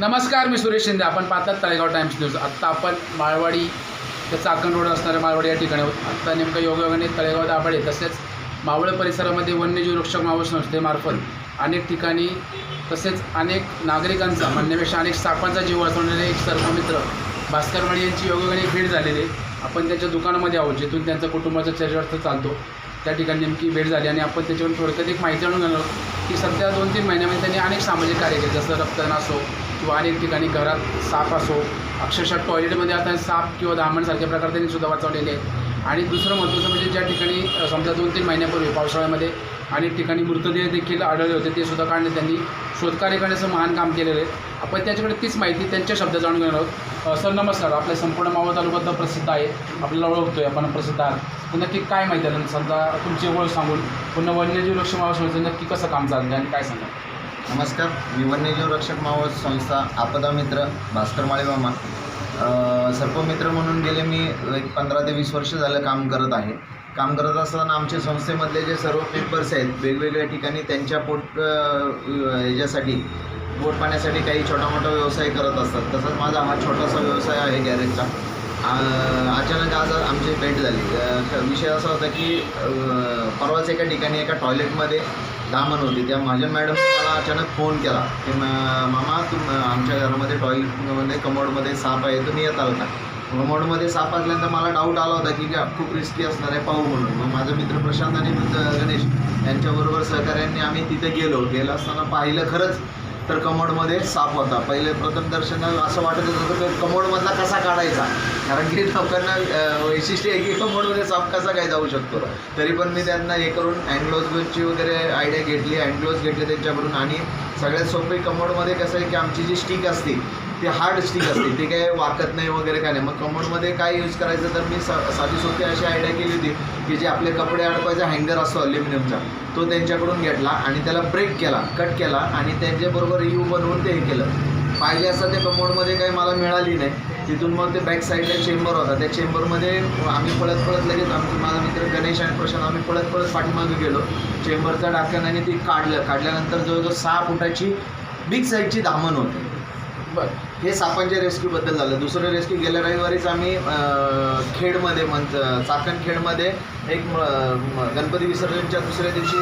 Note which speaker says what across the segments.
Speaker 1: नमस्कार मी सुरेश शिंदे. आपण पाहतात तळेगाव टाइम्स न्यूज. आत्ता आपण माळवाडी ते चाकण रोड असणाऱ्या माळवाडी या ठिकाणी आहोत. आत्ता नेमकं योगायोगाने तळेगाव दाभाडे तसेच मावळ परिसरामध्ये वन्यजीव रक्षक मावळ संस्थेमार्फत अनेक ठिकाणी तसेच अनेक नागरिकांचा म्हणण्यापेक्षा अनेक सापांचा जीव वाचवणारे एक सर्वमित्र भास्कर माळी यांची योगायोगाने भेट झालेली आहे. आपण त्यांच्या दुकानामध्ये आहोत जिथून त्यांचा कुटुंबाचा चरितार्थ चालतो. त्या ठिकाणी नेमकी भेट झाली आणि आपण त्याच्यावर थोडक्यात एक माहिती आणून घेणार की सध्या दोन तीन महिन्यामध्ये त्यांनी अनेक सामाजिक कार्य केले जसं रक्तदान असो किंवा अनेक ठिकाणी घरात साप असो अक्षरशः टॉयलेटमध्ये आता साप किंवा दामणसारखे प्रकार त्यांनी सुद्धा वाचवलेले आहेत. आणि दुसरं महत्त्वाचं म्हणजे ज्या ठिकाणी समजा दोन तीन महिन्यापूर्वी पावसाळ्यामध्ये अनेक ठिकाणी मृतदेह देखील आढळले होते ते सुद्धा काढणे त्यांनी शोधकार्य करण्याचं महान काम केलेलं आहे. आपण त्याच्याकडे तीच माहिती त्यांच्या शब्दात जाणून घेणार आहोत. सर नमस्कार आपल्या संपूर्ण मावळ तालुक्यात प्रसिद्ध आहे. आपल्याला ओळखतो आहे आपण प्रसिद्ध आहात. तर नक्की काय माहिती आहे? समजा तुमची ओळख सांगून पुन्हा वन्यजीव लक्ष मावळ नक्की कसं काम चाललं आणि काय सांगा
Speaker 2: नमस्कार मी वन्यजीव रक्षक मावळ संस्था आपदा मित्र भास्कर माळीमामा सर्पमित्र म्हणून गेले मी एक पंधरा ते वीस वर्ष झालं काम करत आहे. काम करत असताना आमच्या संस्थेमधले जे सर्व मेंबर्स आहेत वेगवेगळ्या ठिकाणी त्यांच्या पोट याच्यासाठी पोट पाण्यासाठी काही छोटा मोठा व्यवसाय करत असतात. तसंच माझा हा छोटासा व्यवसाय आहे गॅरेजचा अचानक आज आमची भेट झाली. विषय असा होता की परवाच एका ठिकाणी एका टॉयलेटमध्ये दामन होती. त्या माझ्या मॅडम मला अचानक फोन केला की मामा तुम आमच्या घरामध्ये टॉयलेटमध्ये कमोडमध्ये साप आहे तुम्ही येताल का? कमोडमध्ये साप असल्यानंतर मला डाऊट आला होता की खूप रिस्की असणार आहे पाहू म्हणून. मग माझा मित्र प्रशांत आणि मित्र गणेश यांच्याबरोबर सहकार्यांनी आम्ही तिथे गेलो. गेला असताना पाहिलं खरंच तर कमोडमध्ये साप होता. पहिले प्रथम असं वाटत होतं की कमोडमधला कसा काढायचा? कारण की लोकांना वैशिष्ट्य आहे की कमोडमध्ये साप कसा काय जाऊ शकतो. तरी पण मी त्यांना हे करून अँग्लोजची वगैरे आयडिया घेतली. अँग्लोज घेतले त्यांच्याकडून आणि सगळ्यात सोपी कमोडमध्ये कसं आहे की आमची जी स्टिक असते ती हार्ड स्टिक असते. ते काय वाकत नाही वगैरे काय नाही. मग कमोडमध्ये काय यूज करायचं तर मी सा साधी सोपी अशी आयडिया केली होती की जे आपले कपडे अडकवायचा हँगर असतो अल्युमिनियमचा तो त्यांच्याकडून घेतला आणि त्याला ब्रेक केला कट केला आणि त्यांच्याबरोबर यू बनवून ते हे केलं. पाहिजे असं त्या कमोडमध्ये काही मला मिळाली नाही. तिथून मग ते बॅक साईडला चेंबर होता. त्या चेंबरमध्ये आम्ही पळत पळत लगेच आमचे माझा मित्र गणेश आणि प्रशांत आम्ही पळत पळत पाठीमागे गेलो. चेंबरचा डाकण आणि ती काढलं. काढल्यानंतर जवळजवळ सहा फुटाची बिग साईजची दामन होती.
Speaker 1: बरं.
Speaker 2: हे सापांच्या रेस्क्यूबद्दल झालं. दुसरं रेस्क्यू गेल्या रविवारीच आम्ही खेडमध्ये म्हणजे चाकण खेडमध्ये एक गणपती विसर्जनच्या दुसऱ्या दिवशी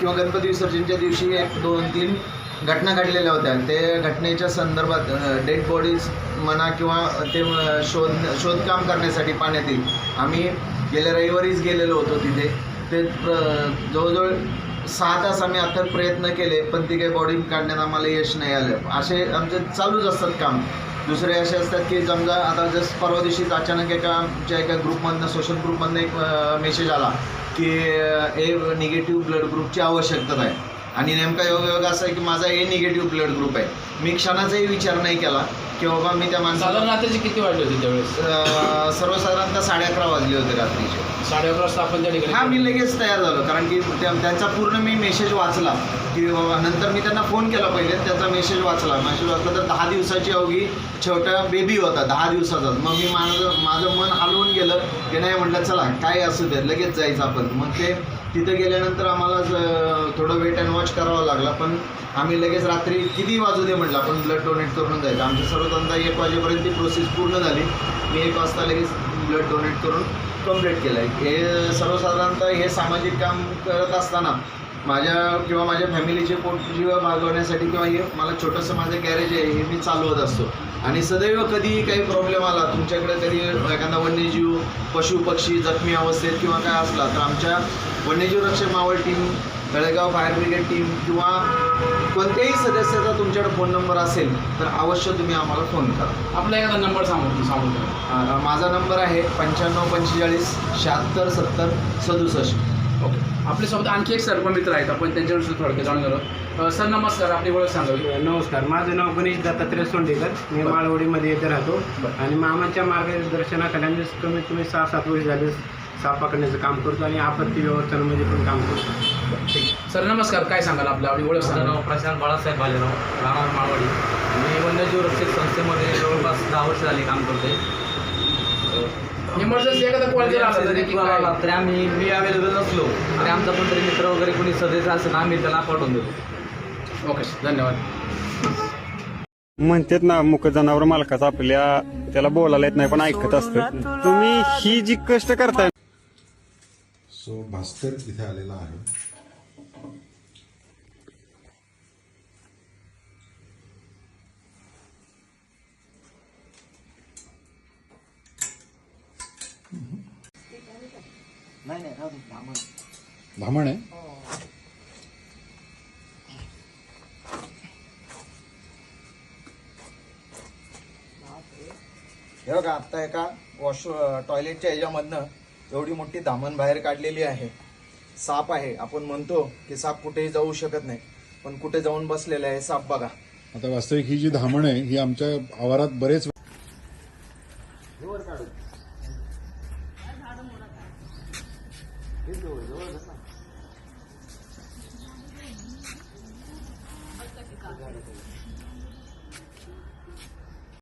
Speaker 2: किंवा गणपती विसर्जनच्या दिवशी एक दोन तीन घटना घडलेल्या होत्या. ते घटनेच्या संदर्भात डेड बॉडीज म्हणा किंवा ते शोध शोधकाम करण्यासाठी पाण्यातील आम्ही गेल्या रविवारीच गेलेलो होतो तिथे. ते प्र- जवळजवळ सहा तास आम्ही अथक प्रयत्न केले पण ती काही बॉडी काढण्यात आम्हाला यश नाही आलं. असे आमचे चालूच असतात काम. दुसरे असे असतात की समजा आता जस्ट परवा दिवशीच अचानक एका आमच्या एका ग्रुपमधनं सोशल ग्रुपमधनं एक मेसेज आला की हे ए निगेटिव्ह ब्लड ग्रुपची आवश्यकता आहे. आणि नेमका योग योग असा आहे की माझा ए निगेटिव्ह ब्लड ग्रुप आहे. मी क्षणाचाही विचार नाही केला की बाबा मी त्या
Speaker 1: साधारण
Speaker 2: माणसाला
Speaker 1: रात्रीची किती वाजली होती त्यावेळेस?
Speaker 2: अं, सर्वसाधारणतः साडे अकरा वाजले होते रात्रीचे.
Speaker 1: साडे अकरा वाजता आपण त्या ठिकाणी
Speaker 2: हा मी लगेच तयार झालो कारण की त्या- त्यांचा पूर्ण मी मेसेज वाचला की बाबा नंतर मी त्यांना फोन केला पहिले त्याचा मेसेज वाचला. मेसेज वाचला तर दहा दिवसाची अवघी छोटा बेबी होता दहा दिवसाचा. मग मी माझं माझं मन हलवून गेलं की नाही म्हटलं चला काय असू दे लगेच जायचं आपण. मग ते तिथे गेल्यानंतर आम्हाला थोडं वेट अँड वॉच करावा लागला पण आम्ही लगेच रात्री किती वाजू दे म्हटलं आपण ब्लड डोनेट करून जायचं. आमच्या सर्व धंदा एक वाजेपर्यंत ती प्रोसेस पूर्ण झाली. मी एक वाजता लगेच ब्लड डोनेट करून कंप्लीट केलं. आहे हे सर्वसाधारणतः हे सामाजिक काम करत असताना माझ्या किंवा माझ्या फॅमिलीचे पोटजीव भागवण्यासाठी किंवा हे मला छोटंसं माझं गॅरेज आहे हे मी चालवत असतो. आणि सदैव कधीही काही प्रॉब्लेम आला तुमच्याकडे कधी एखादा वन्यजीव पशु पक्षी जखमी अवस्थेत किंवा काय असला तर आमच्या वन्यजीव रक्षक Maval team Talegaon fire brigade team किंवा कोणत्याही सदस्याचा तुमच्याकडे फोन नंबर असेल तर अवश्य तुम्ही आम्हाला फोन करा.
Speaker 1: आपला एखादा नंबर सांगू सांगू द्या.
Speaker 2: माझा नंबर आहे पंच्याण्णव पंचेचाळीस शहात्तर सत्तर सदुसष्ट.
Speaker 1: ओके आपल्यासोबत आणखी एक सर्पमित्र आहेत आपण त्यांच्यावर सुद्धा थोडक्यात जाणून घेऊ सर नमस्कार आपली ओळख सांगावी
Speaker 3: नमस्कार माझं नाव गणेश दत्तात्रय सोंडेकर. मी. माळवडीमध्ये येथे राहतो.
Speaker 1: बरं.
Speaker 3: आणि मामाच्या मार्गदर्शनाखाली आम्ही कमीत कमी सहा सात वर्ष झाले साप पकडण्याचं काम करतो आणि आपत्ती व्यवस्थापनामध्ये पण काम करतो.
Speaker 1: ठीक. सर नमस्कार. काय सांगाल आपल्या आपली ओळख
Speaker 4: माझं
Speaker 1: सांगा
Speaker 4: नाव प्रशांत बाळासाहेब भालेराव राहणार माळवाडी. मी वन्यजीव रक्षक संस्थेमध्ये जवळपास दहा वर्ष झाली काम करतोय.
Speaker 1: इमर्जन्सी एखादा कॉल जर आला तरी
Speaker 4: जरी call आला तरी आम्ही मी अवेलेबल नसलो. तरी आमचा पण तरी मित्र वगैरे कोणी सदस्य असेल आम्ही त्याला पाठवून देतो
Speaker 1: ओके धन्यवाद.
Speaker 5: म्हणतात ना मुक जनावर मालकाचा आपल्या त्याला बोलायला येत नाही पण ऐकत असतं. तुम्ही ही जी कष्ट करताय
Speaker 6: सो भास्कर इथे आलेला आहे. धामण. आहे?
Speaker 2: हे. बघा आत्ता एका वॉश टॉयलेटच्या ह्याच्यामधनं एवढी मोठी दामन बाहेर काढलेली आहे. साप आहे. आपण म्हणतो की साप कुठेही जाऊ शकत नाही. पण कुठे जाऊन बसलेला आहे साप बघा.
Speaker 6: आता वास्तविक ही जी धामण आहे ही आमच्या आवारात बरेच जवळ काढू